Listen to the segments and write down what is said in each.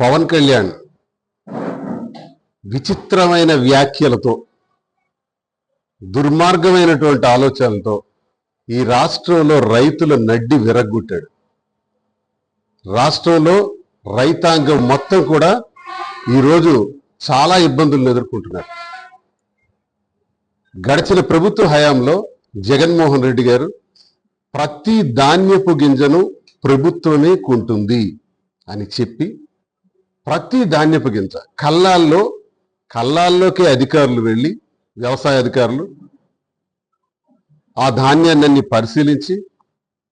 పవన్ కళ్యాణ్ విచిత్రమైన వ్యాఖ్యలతో దుర్మార్గమైనటువంటి ఆలోచనలతో ఈ రాష్ట్రంలో రైతుల నడ్డి విరగ్గొట్టాడు. రాష్ట్రంలో రైతాంగం మొత్తం కూడా ఈరోజు చాలా ఇబ్బందులను ఎదుర్కొంటున్నారు. గడిచిన ప్రభుత్వ హయాంలో జగన్మోహన్ రెడ్డి గారు ప్రతి ధాన్యపు గింజను ప్రభుత్వమే కొంటుంది అని చెప్పి ప్రతి ధాన్యపు గింజ. కల్లాల్లో కల్లాల్లోకి అధికారులు వెళ్ళి వ్యవసాయ అధికారులు ఆ ధాన్యాన్ని పరిశీలించి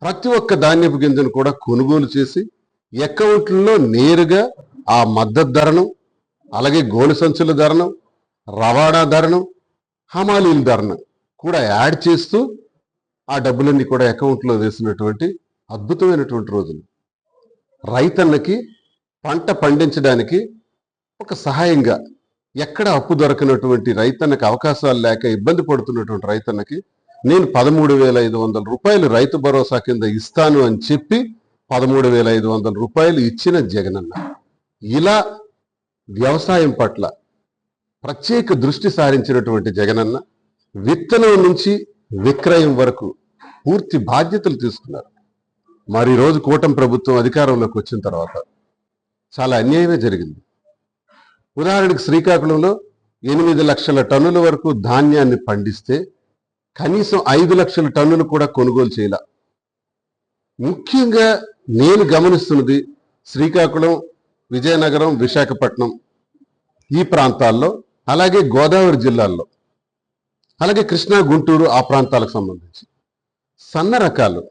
ప్రతి ఒక్క ధాన్యపు గింజను కూడా కొనుగోలు చేసి అకౌంట్లలో నేరుగా ఆ మద్దతు ధరను అలాగే గోలు సంచుల ధరను రవాణా ధరను హమాలీల ధరను కూడా యాడ్ చేస్తూ ఆ డబ్బులన్నీ కూడా అకౌంట్లో వేసినటువంటి అద్భుతమైనటువంటి రోజులు. రైతన్నకి పంట పండించడానికి ఒక సహాయంగా ఎక్కడ అప్పు దొరకనటువంటి రైతన్నకి అవకాశాలు లేక ఇబ్బంది పడుతున్నటువంటి రైతన్నకి నేను పదమూడు వేల ఐదు వందల రూపాయలు రైతు భరోసా కింద ఇస్తాను అని చెప్పి పదమూడు వేల ఐదు వందల రూపాయలు ఇచ్చిన జగనన్న. ఇలా వ్యవసాయం పట్ల ప్రత్యేక దృష్టి సారించినటువంటి జగనన్న విత్తనం నుంచి విక్రయం వరకు పూర్తి బాధ్యతలు తీసుకున్నారు. మరి రోజు కూటమి ప్రభుత్వం అధికారంలోకి వచ్చిన తర్వాత చాలా అన్యాయమే జరిగింది. ఉదాహరణకు శ్రీకాకుళంలో ఎనిమిది లక్షల టన్నుల వరకు ధాన్యాన్ని పండిస్తే కనీసం ఐదు లక్షల టన్నులు కూడా కొనుగోలు చేయాల. ముఖ్యంగా నేను గమనిస్తున్నది శ్రీకాకుళం విజయనగరం విశాఖపట్నం ఈ ప్రాంతాల్లో అలాగే గోదావరి జిల్లాల్లో అలాగే కృష్ణా గుంటూరు ఆ ప్రాంతాలకు సంబంధించి సన్న రకాలు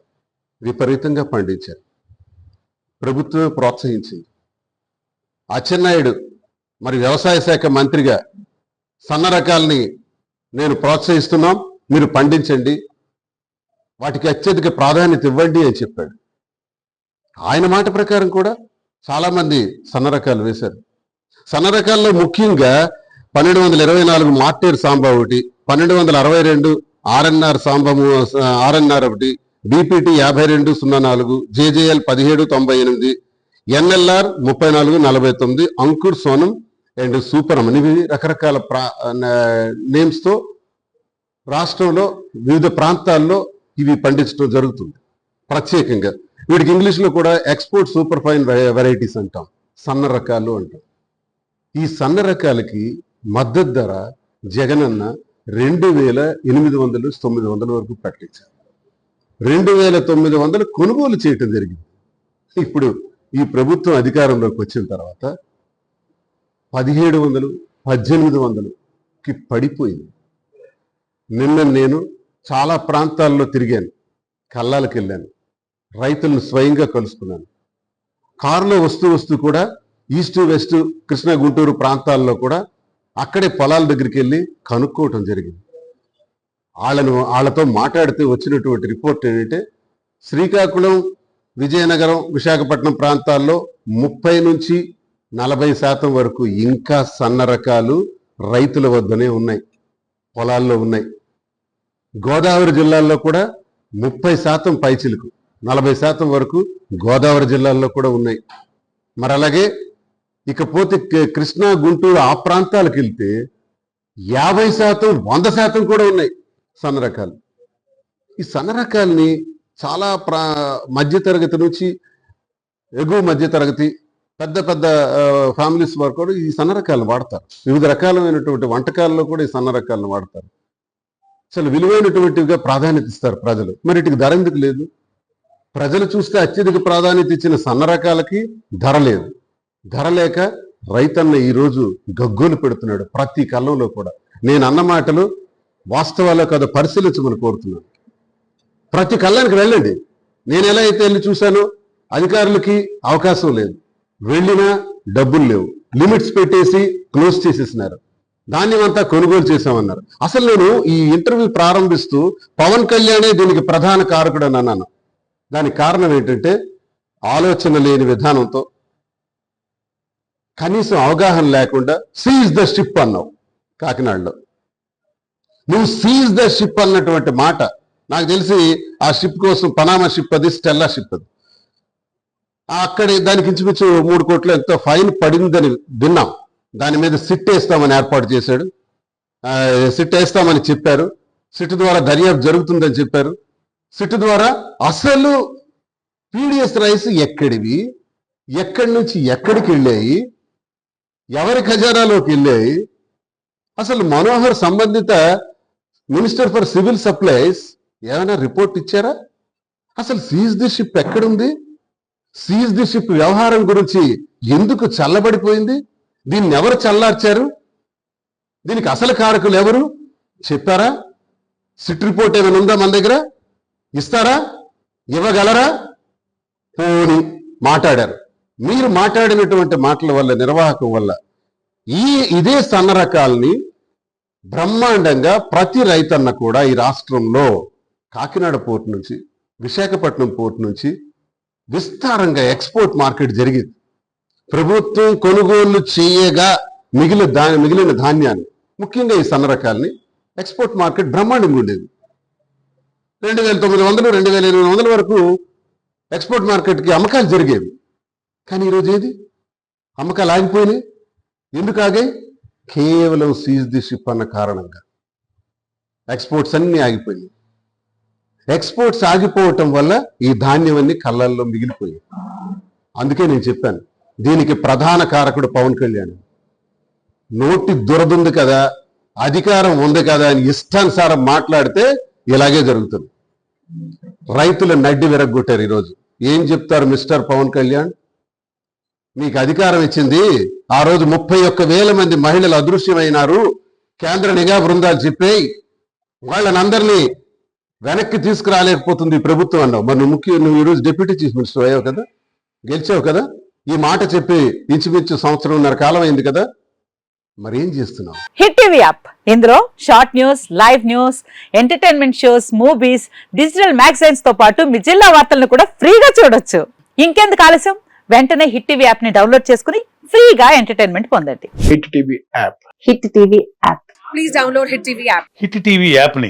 విపరీతంగా పండించారు. ప్రభుత్వమే ప్రోత్సహించింది. అచ్చెన్నాయుడు మరి వ్యవసాయ శాఖ మంత్రిగా సన్న రకాలని నేను ప్రోత్సహిస్తున్నాం మీరు పండించండి వాటికి అత్యధిక ప్రాధాన్యత ఇవ్వండి అని చెప్పాడు. ఆయన మాట ప్రకారం కూడా చాలామంది సన్న రకాలు వేశారు. సన్న రకాల్లో ముఖ్యంగా పన్నెండు వందల ఇరవై నాలుగు మార్టేర్ సాంబా ఒకటి పన్నెండు వందల అరవై రెండు ఆర్ఎన్ఆర్ సాంబా ఆర్ఎన్ఆర్ ఒకటి బీపీటీ యాభై రెండు సున్నా నాలుగు జేజేఎల్ పదిహేడు తొంభై ఎనిమిది ఎన్ఎల్ఆర్ ముప్పై నాలుగు నలభై తొమ్మిది అంకుర్ సోనం అండ్ సూపరం ఇవి రకరకాల ప్రా నేమ్స్తో రాష్ట్రంలో వివిధ ప్రాంతాల్లో ఇవి పండించడం జరుగుతుంది. ప్రత్యేకంగా. వీటికి ఇంగ్లీష్లో కూడా ఎక్స్పోర్ట్ సూపర్ ఫైన్ వెరైటీస్ అంటాం. సన్న రకాలు అంటాం. ఈ సన్న రకాలకి మద్దతు ధర జగనన్న రెండు వేల ఎనిమిది వందలు తొమ్మిది వందల వరకు ప్రకటించారు. రెండు వేల తొమ్మిది వందలు కొనుగోలు చేయటం జరిగింది. ఇప్పుడు ఈ ప్రభుత్వం అధికారంలోకి వచ్చిన తర్వాత పదిహేడు వందలు పద్దెనిమిది వందలుకి పడిపోయింది. నిన్న నేను చాలా ప్రాంతాల్లో తిరిగాను కల్లాలకు వెళ్ళాను రైతులను స్వయంగా కలుసుకున్నాను. కారులో వస్తూ వస్తూ కూడా ఈస్ట్ వెస్ట్ కృష్ణా గుంటూరు ప్రాంతాల్లో కూడా అక్కడే పొలాల దగ్గరికి వెళ్ళి కనుక్కోవటం జరిగింది. వాళ్ళను వాళ్ళతో మాట్లాడితే వచ్చినటువంటి రిపోర్ట్ ఏంటంటే శ్రీకాకుళం విజయనగరం విశాఖపట్నం ప్రాంతాల్లో ముప్పై నుంచి నలభై శాతం వరకు ఇంకా సన్న రకాలు రైతుల వద్దనే ఉన్నాయి పొలాల్లో ఉన్నాయి. గోదావరి జిల్లాల్లో కూడా ముప్పై శాతం పైచిలుకు నలభై శాతం వరకు గోదావరి జిల్లాల్లో కూడా ఉన్నాయి. మరి అలాగే ఇకపోతే కృష్ణా గుంటూరు ఆ ప్రాంతాలకు వెళ్తే యాభై శాతం వంద శాతం కూడా ఉన్నాయి సన్న రకాలు. ఈ సన్న రకాల్ని చాలా ప్రా మధ్యతరగతి నుంచి ఎగువ మధ్యతరగతి పెద్ద పెద్ద ఫ్యామిలీస్ వారు కూడా ఈ సన్న రకాలను వాడతారు. వివిధ రకాలైనటువంటి వంటకాల్లో కూడా ఈ సన్న రకాలను వాడతారు. అసలు విలువైనటువంటివిగా ప్రాధాన్యత ఇస్తారు ప్రజలు. మరి వీటికి ధర ఎందుకు లేదు? ప్రజలు చూస్తే అత్యధిక ప్రాధాన్యత ఇచ్చిన సన్న రకాలకి ధర లేదు. ధర లేక రైతన్న ఈరోజు గగ్గోలు పెడుతున్నాడు ప్రతి కళ్ళంలో కూడా. నేను అన్న మాటలు వాస్తవాల్లో కదా పరిశీలించమని కోరుతున్నాను. ప్రతి కళ్ళానికి వెళ్ళండి. నేను ఎలా అయితే వెళ్ళి చూశానో అధికారులకి అవకాశం లేదు. వెళ్ళినా డబ్బులు లేవు. లిమిట్స్ పెట్టేసి క్లోజ్ చేసేసినారు. ధాన్యమంతా కొనుగోలు చేశామన్నారు. అసలు నేను ఈ ఇంటర్వ్యూ ప్రారంభిస్తూ పవన్ కళ్యాణే దీనికి ప్రధాన కారకుడు అని అన్నాను. దానికి కారణం ఏంటంటే ఆలోచన లేని విధానంతో కనీసం అవగాహన లేకుండా సీజ్ ద షిప్ అన్నావు కాకినాడలో. నువ్వు సీజ్ ద షిప్ అన్నటువంటి మాట నాకు తెలిసి ఆ షిప్ కోసం పనామా షిప్ అది స్టెల్లా షిప్ అది. అక్కడే దానికి ఇంచుమించు మూడు కోట్లు ఎంతో ఫైన్ పడిందని విన్నాం. దాని మీద సిట్ వేస్తామని ఏర్పాటు చేశాడు. సిట్ వేస్తామని చెప్పారు. సిట్ ద్వారా దర్యాప్తు జరుగుతుందని చెప్పారు. సిట్ ద్వారా అసలు పీడిఎస్ రైస్ ఎక్కడివి? ఎక్కడి నుంచి ఎక్కడికి వెళ్ళాయి? ఎవరి ఖజానాలోకి వెళ్ళాయి? అసలు మనోహర్ సంబంధిత మినిస్టర్ ఫర్ సివిల్ సప్లైస్ ఏమైనా రిపోర్ట్ ఇచ్చారా? అసలు సీజ్ ది షిప్ ఎక్కడుంది? సీజ్ ది షిప్ వ్యవహారం గురించి ఎందుకు చల్లబడిపోయింది? దీన్ని ఎవరు చల్లార్చారు? దీనికి అసలు కారకులు ఎవరు? చెప్పారా? సిట్ రిపోర్ట్ ఏమైనా ఉందా మన దగ్గర? ఇస్తారా? ఇవ్వగలరా? పోని మాట్లాడారు. మీరు మాట్లాడినటువంటి మాటల వల్ల నిర్వాహకం వల్ల ఈ ఇదే సన్న రకాల్ని బ్రహ్మాండంగా ప్రతి రైతన్న కూడా ఈ రాష్ట్రంలో కాకినాడ పోర్ట్ నుంచి విశాఖపట్నం పోర్ట్ నుంచి విస్తారంగా ఎక్స్పోర్ట్ మార్కెట్ జరిగింది. ప్రభుత్వం కొనుగోలు చేయగా మిగిలిన దా మిగిలిన ధాన్యాన్ని ముఖ్యంగా ఈ సన్నరకాల్ని ఎక్స్పోర్ట్ మార్కెట్ బ్రహ్మాండంగా ఉండేది. రెండు వేల తొమ్మిది వందలు రెండు వేల ఎనిమిది వందల వరకు ఎక్స్పోర్ట్ మార్కెట్కి అమ్మకాలు జరిగేవి. కానీ ఈరోజు ఏది? అమ్మకాలు ఆగిపోయినాయి. ఎందుకు ఆగాయి? కేవలం సీజ్ ది షిప్ అన్న కారణంగా. ఎక్స్పోర్ట్స్ అన్నీ ఆగిపోయినాయి. ఎక్స్పోర్ట్స్ ఆగిపోవటం వల్ల ఈ ధాన్యం అన్ని కళ్ళల్లో మిగిలిపోయాయి. అందుకే నేను చెప్పాను దీనికి ప్రధాన కారకుడు పవన్ కళ్యాణ్. నోటి దురదుంది కదా అధికారం ఉంది కదా అని ఇష్టానుసారం మాట్లాడితే ఇలాగే జరుగుతుంది. రైతుల నడ్డి విరగ్గొట్టారు ఈరోజు. ఏం చెప్తారు మిస్టర్ పవన్ కళ్యాణ్? మీకు అధికారం ఇచ్చింది ఆ రోజు ముప్పై ఒక్క వేల మంది మహిళలు అదృశ్యమైనారు. కేంద్ర నిఘా బృందాలు చెప్పాయి వాళ్ళనందరినీ వెనక్కి తీసుకురాలేకపోతుంది ఈ ప్రభుత్వం అన్నావు. మరి నువ్వు ముఖ్య నువ్వు ఈరోజు డిప్యూటీ చీఫ్ మినిస్టర్ అయ్యావు కదా? గెలిచావు కదా? ఈ మాట చెప్పి ఇంచుమించు సంవత్సరంన్నర కాలం అయింది కదా? మరి ఏం చేస్తున్నావు? Hit TV app. ఇందులో short news live news entertainment shows movies digital మ్యాగజైన్స్తో పాటు మీ జిల్లా వార్తలను కూడా ఫ్రీగా చూడొచ్చు. ఇంకెందుకు ఆలస్యం? వెంటనే హిట్ టీవీ యాప్ని డౌన్లోడ్ చేసుకుని ఫ్రీగా ఎంటర్టైన్మెంట్ పొందండి. Hit TV app. Hit TV app. Please download Hit TV app. Hit TV యాప్ని